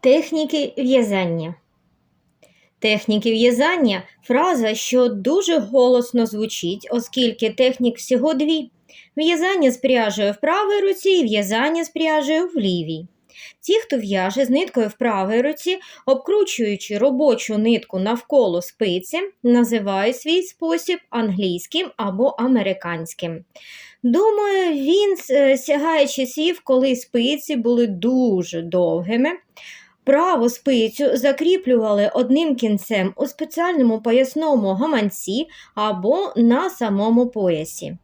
Техніки в'язання. Техніки в'язання фраза, що дуже голосно звучить, оскільки технік всього дві. В'язання з пряжею в правій руці і в'язання з пряжею в лівій. Ті, хто в'яже з ниткою в правій руці, обкручуючи робочу нитку навколо спиці, називають свій спосіб англійським або американським. Думаю, він е, сягає часів, коли спиці були дуже довгими. Праву спицю закріплювали одним кінцем у спеціальному поясному гаманці або на самому поясі.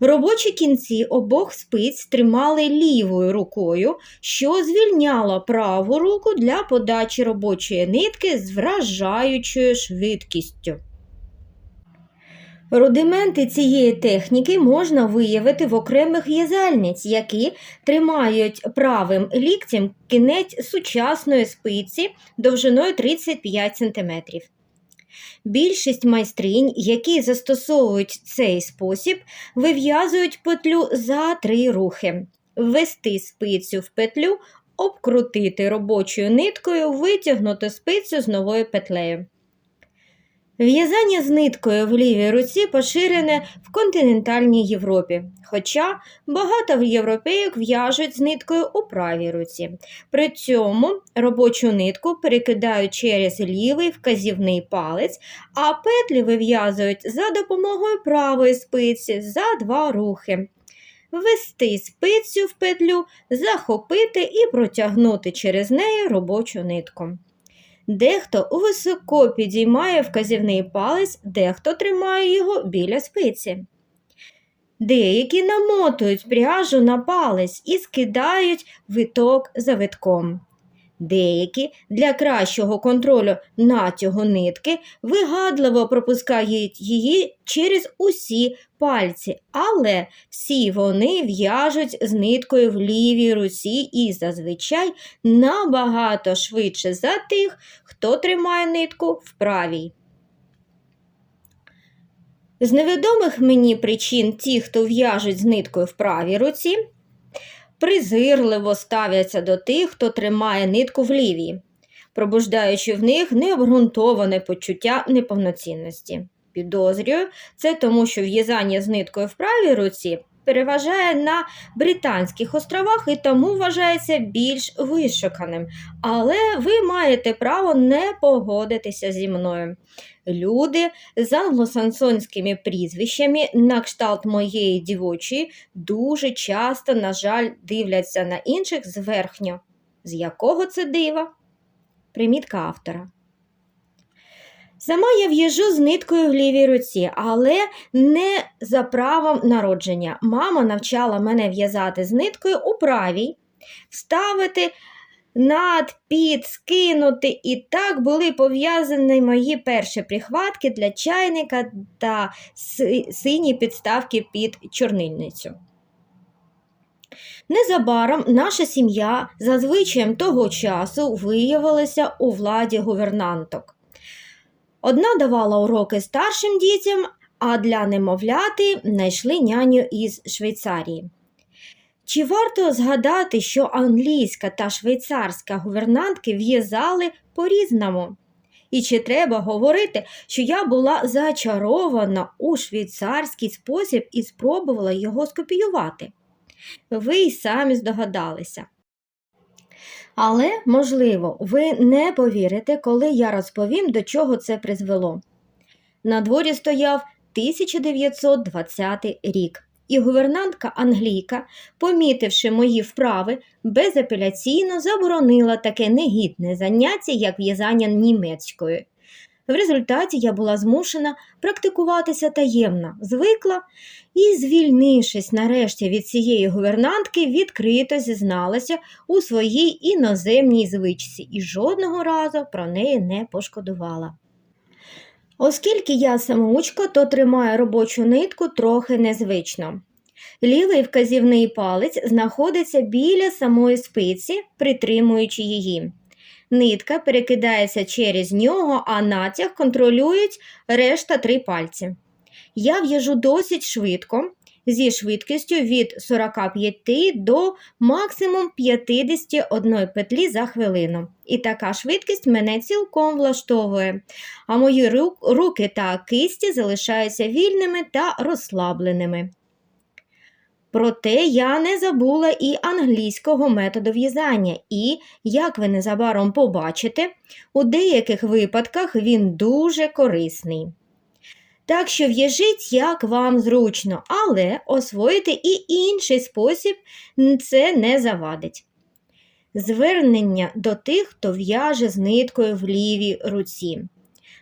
Робочі кінці обох спиць тримали лівою рукою, що звільняло праву руку для подачі робочої нитки з вражаючою швидкістю. Рудименти цієї техніки можна виявити в окремих в'язальниць, які тримають правим ліктем кінець сучасної спиці довжиною 35 см. Більшість майстринь, які застосовують цей спосіб, вив'язують петлю за три рухи: ввести спицю в петлю, обкрутити робочою ниткою, витягнути спицю з новою петлею. В'язання з ниткою в лівій руці поширене в континентальній Європі, хоча багато європейок в'яжуть з ниткою у правій руці. При цьому робочу нитку перекидають через лівий вказівний палець, а петлі вив'язують за допомогою правої спиці за два рухи. Ввести спицю в петлю, захопити і протягнути через неї робочу нитку. Дехто високо підіймає вказівний палець, дехто тримає його біля спиці. Деякі намотують пряжу на палець і скидають виток за витком. Деякі для кращого контролю натягу нитки вигадливо пропускають її через усі пальці, але всі вони в'яжуть з ниткою в лівій руці і зазвичай набагато швидше за тих, хто тримає нитку в правій. З невідомих мені причин ті, хто в'яжуть з ниткою в правій руці, презирливо ставляться до тих, хто тримає нитку в лівій, пробуждаючи в них необґрунтоване почуття неповноцінності. Підозрюю, це тому, що в'язання з ниткою в правій руці переважає на Британських островах і тому вважається більш вишуканим. Але ви маєте право не погодитися зі мною. Люди з англосаксонськими прізвищами, на кшталт моєї дівочої, дуже часто, на жаль, дивляться на інших зверхньо. З якого це дива? Примітка автора. Сама я в'їжджу з ниткою в лівій руці, але не за правом народження. Мама навчала мене в'язати з ниткою у правій, вставити над, під, скинути. І так були пов'язані мої перші прихватки для чайника та сині підставки під чорнильницю. Незабаром наша сім'я за того часу виявилася у владі гувернанток. Одна давала уроки старшим дітям, а для немовляти знайшли няню із Швейцарії. Чи варто згадати, що англійська та швейцарська гувернантки в'язали по-різному? І чи треба говорити, що я була зачарована у швейцарський спосіб і спробувала його скопіювати? Ви й самі здогадалися. Але, можливо, ви не повірите, коли я розповім, до чого це призвело. На дворі стояв 1920 рік, і гувернантка Англійка, помітивши мої вправи, безапеляційно заборонила таке негідне заняття, як в'язання німецькою. В результаті я була змушена практикуватися таємно, звикла і, звільнившись нарешті від цієї гувернантки, відкрито зізналася у своїй іноземній звичці і жодного разу про неї не пошкодувала. Оскільки я самоучка, то тримаю робочу нитку трохи незвично. Лівий вказівний палець знаходиться біля самої спиці, притримуючи її. Нитка перекидається через нього, а натяг контролюють решта три пальці. Я в'яжу досить швидко, зі швидкістю від 45 до максимум 51 петлі за хвилину. І така швидкість мене цілком влаштовує, а мої руки та кисті залишаються вільними та розслабленими. Проте я не забула і англійського методу в'язання, і, як ви незабаром побачите, у деяких випадках він дуже корисний. Так що в'яжіть, як вам зручно, але освоїти і інший спосіб це не завадить. Звернення до тих, хто в'яже з ниткою в лівій руці.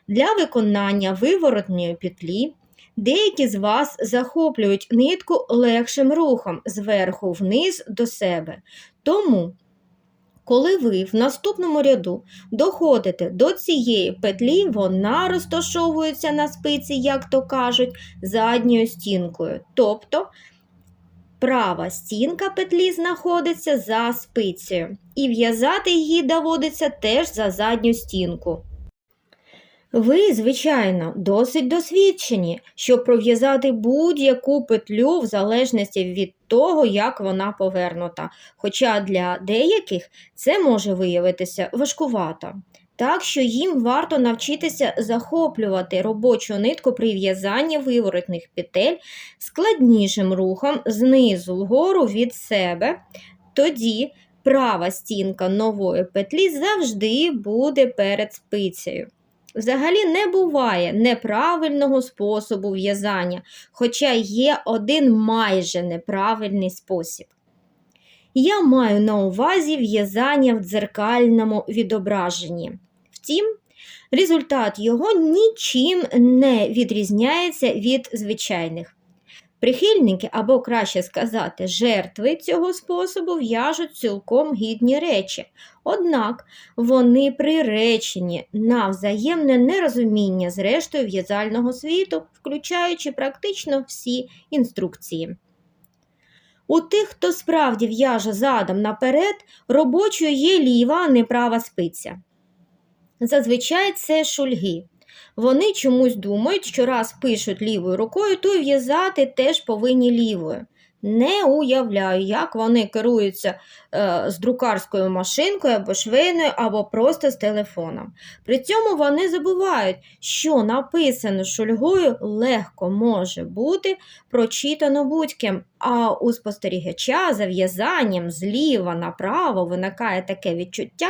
Для виконання виворотньої петлі деякі з вас захоплюють нитку легшим рухом зверху вниз до себе. Тому, коли ви в наступному ряду доходите до цієї петлі, вона розташовується на спиці, як то кажуть, задньою стінкою. Тобто права стінка петлі знаходиться за спицею, і в'язати її доводиться теж за задню стінку. Ви, звичайно, досить досвідчені, щоб пров'язати будь-яку петлю в залежності від того, як вона повернута, хоча для деяких це може виявитися важкувато. Так що їм варто навчитися захоплювати робочу нитку при в'язанні виворотних петель складнішим рухом знизу вгору від себе. Тоді права стінка нової петлі завжди буде перед спицею. Взагалі не буває неправильного способу в'язання, хоча є один майже неправильний спосіб. Я маю на увазі в'язання в дзеркальному відображенні. Втім, результат його нічим не відрізняється від звичайних. Прихильники, або краще сказати, жертви цього способу в'яжуть цілком гідні речі, однак вони приречені на взаємне нерозуміння з рештою в'язального світу, включаючи практично всі інструкції. У тих, хто справді в'яже задом наперед, робочою є ліва, а не права спиця. Зазвичай це шульги. Вони чомусь думають, що раз пишуть лівою рукою, то й в'язати теж повинні лівою. Не уявляю, як вони керуються е, з друкарською машинкою або швейною, або просто з телефоном. При цьому вони забувають, що написано шульгою легко може бути прочитано будь-ким, а у спостерігача за в'язанням зліва направо виникає таке відчуття,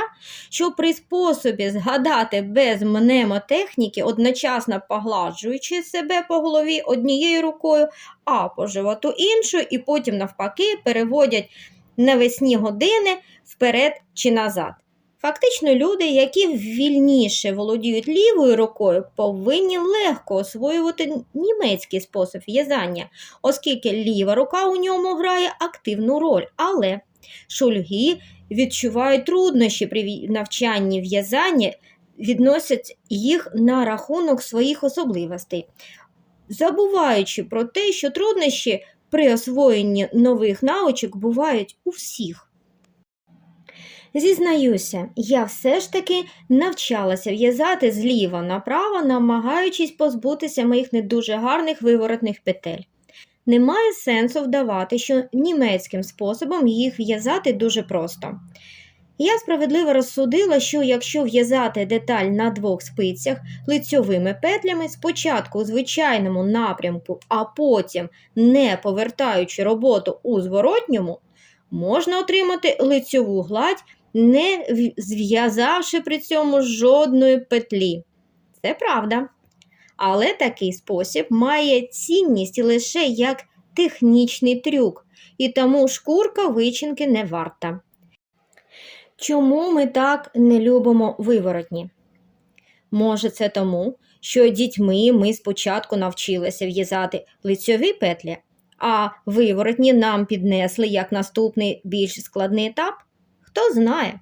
що при способі згадати без мнемотехніки, одночасно погладжуючи себе по голові однією рукою, а по животу іншою, і потім навпаки переводять навесні години вперед чи назад. Фактично, люди, які вільніше володіють лівою рукою, повинні легко освоювати німецький спосіб в'язання, оскільки ліва рука у ньому грає активну роль. Але шульги відчувають труднощі при навчанні в'язання, відносять їх на рахунок своїх особливостей, забуваючи про те, що труднощі при освоєнні нових навичок бувають у всіх. Зізнаюся, я все ж таки навчалася в'язати зліва направо, намагаючись позбутися моїх не дуже гарних виворотних петель. Немає сенсу вдавати, що німецьким способом їх в'язати дуже просто. Я справедливо розсудила, що якщо в'язати деталь на двох спицях лицьовими петлями, спочатку у звичайному напрямку, а потім не повертаючи роботу у зворотньому, можна отримати лицьову гладь не зв'язавши при цьому жодної петлі. Це правда. Але такий спосіб має цінність лише як технічний трюк, і тому шкурка вичинки не варта. Чому ми так не любимо виворотні? Може, це тому, що дітьми ми спочатку навчилися в'язати лицьові петлі, а виворотні нам піднесли як наступний більш складний етап? Хто знає?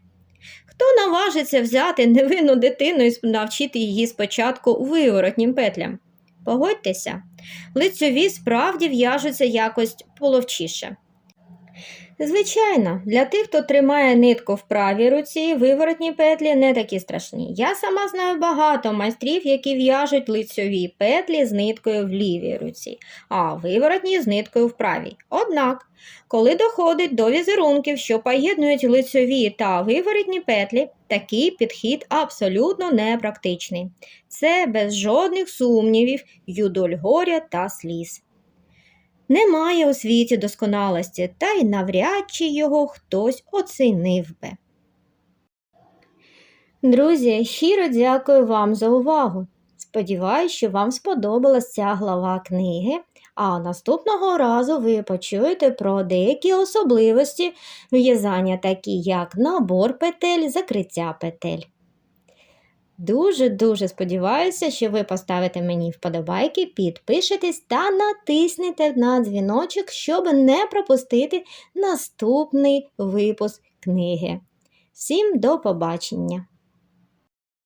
Хто наважиться взяти невинну дитину і навчити її спочатку виворотнім петлям? Погодьтеся, лицьові справді в'яжуться якось половчіше. Звичайно, для тих, хто тримає нитку в правій руці, виворотні петлі не такі страшні. Я сама знаю багато майстрів, які в'яжуть лицьові петлі з ниткою в лівій руці, а виворотні з ниткою в правій. Однак, коли доходить до візерунків, що поєднують лицьові та виворотні петлі, такий підхід абсолютно непрактичний. Це без жодних сумнівів, юдоль горя та сліз. Немає у світі досконалості, та й навряд чи його хтось оцінив би. Друзі, щиро дякую вам за увагу. Сподіваюсь, що вам сподобалась ця глава книги, а наступного разу ви почуєте про деякі особливості в'язання, такі як набор петель, закриття петель. Дуже-дуже сподіваюся, що ви поставите мені вподобайки, підпишетесь та натиснете на дзвіночок, щоб не пропустити наступний випуск книги. Всім до побачення!